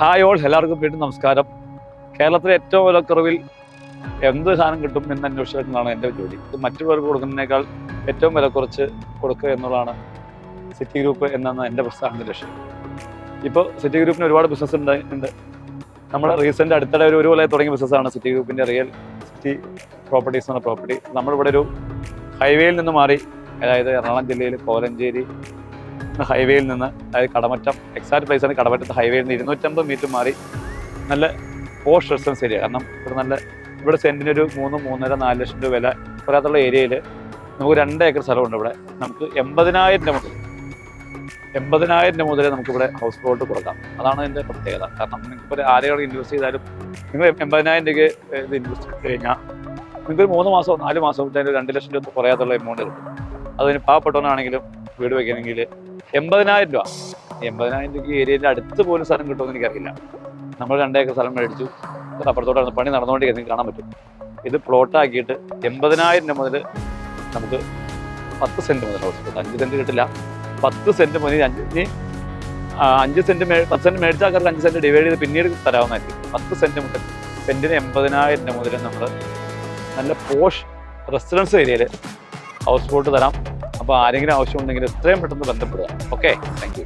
Hi all എല്ലാവർക്കും വീണ്ടും നമസ്കാരം. കേരളത്തിലെ ഏറ്റവും വിലക്കുറവിൽ എന്ത് സാധനം കിട്ടും എന്ന് അന്വേഷിക്കുന്നതാണ് എന്റെ ജോലി. ഇത് മറ്റുള്ളവർക്ക് കൊടുക്കുന്നതിനേക്കാൾ ഏറ്റവും വില കുറച്ച് കൊടുക്കുക എന്നുള്ളതാണ് സിറ്റി ഗ്രൂപ്പ് എന്നാണ് എന്റെ പ്രസ്ഥാനത്തിന്റെ ലക്ഷ്യം. ഇപ്പോൾ സിറ്റി ഗ്രൂപ്പിന് ഒരുപാട് ബിസിനസ് ഉണ്ട് ഉണ്ട്. നമ്മൾ റീസെന്റ് അടുത്തിടെ ഒരു കൊല്ലം തുടങ്ങിയ ബിസിനസ്സാണ് സിറ്റി ഗ്രൂപ്പിന്റെ റിയൽ സിറ്റി പ്രോപ്പർട്ടീസ് എന്ന പ്രോപ്പർട്ടി നമ്മളിവിടെ ഒരു ഹൈവേയിൽ നിന്ന് മാറി അതായത് എറണാകുളം ജില്ലയിൽ കോലഞ്ചേരി ഹൈവേയിൽ നിന്ന് അതായത് കടമറ്റം എക്സാക്ട് ആണ് കടമറ്റത്ത് ഹൈവേയിൽ നിന്ന് ഇരുന്നൂറ്റമ്പത് മീറ്റർ മാറി നല്ല പോസ്റ്റ് റെസിഡൻസ് ഏരിയ കാരണം ഇവിടെ നല്ല ഇവിടെ സെന്റിനൊരു മൂന്ന് മൂന്നര നാല് ലക്ഷം രൂപ വില പറയാത്തുള്ള ഏരിയയിൽ നമുക്ക് രണ്ട് ഏക്കർ സ്ഥലമുണ്ട് ഇവിടെ. നമുക്ക് എൺപതിനായിരം രൂപ മുതൽ എൺപതിനായിരം രൂപ മുതലേ നമുക്കിവിടെ ഹൗസ് പ്ലോട്ട് കൊടുക്കാം. അതാണ് എന്റെ പ്രത്യേകത. കാരണം നിങ്ങൾക്കിപ്പോൾ ആരെയോട് ഇൻവെസ്റ്റ് ചെയ്താലും നിങ്ങൾ എൺപതിനായിരം രൂപയ്ക്ക് ഇത് ഇൻവെസ്റ്റ് ചെയ്ത് കഴിഞ്ഞാൽ നിങ്ങൾക്ക് മൂന്ന് മാസമോ നാല് മാസമോ രണ്ട് ലക്ഷം രൂപ കുറയാത്തുള്ള എമൗണ്ട് കിട്ടും അതിന് പാവപ്പെട്ടവനാണെങ്കിലും വീട് വെക്കണമെങ്കിൽ എൺപതിനായിരം രൂപ. എൺപതിനായിരം രൂപയ്ക്ക് ഏരിയയിൽ അടുത്ത് പോലും സ്ഥലം കിട്ടുമെന്ന് എനിക്കറിയില്ല. നമ്മൾ രണ്ടേക്കർ സ്ഥലം മേടിച്ചു. അപ്പുറത്തോട്ടാണ് പണി നടന്നുകൊണ്ടേ നിങ്ങൾക്ക് കാണാൻ പറ്റും. ഇത് പ്ലോട്ടാക്കിയിട്ട് എൺപതിനായിരം രൂപ മുതൽ നമുക്ക് പത്ത് സെന്റ് മുതൽ ഹൗസ് അഞ്ച് സെന്റ് കിട്ടില്ല. പത്ത് സെന്റ് മുതൽ അഞ്ച് അഞ്ച് സെന്റ് മേ പത്ത് സെന്റ് മേടിച്ചാൽ അഞ്ച് സെന്റ് ഡിവൈഡ് ചെയ്ത് പിന്നീട് തരാവുന്നതായിരിക്കും. പത്ത് സെന്റ് മുതൽ സെന്റിന് എൺപതിനായിരം രൂപ മുതൽ നമ്മൾ നല്ല പോഷ് റെസിഡൻസ് ഏരിയയിൽ ഹൗസ് ബോട്ട് തരാം. അപ്പോൾ ആരെങ്കിലും ആവശ്യമുണ്ടെങ്കിൽ എത്രയും പെട്ടെന്ന് ബന്ധപ്പെടുക. Okay thank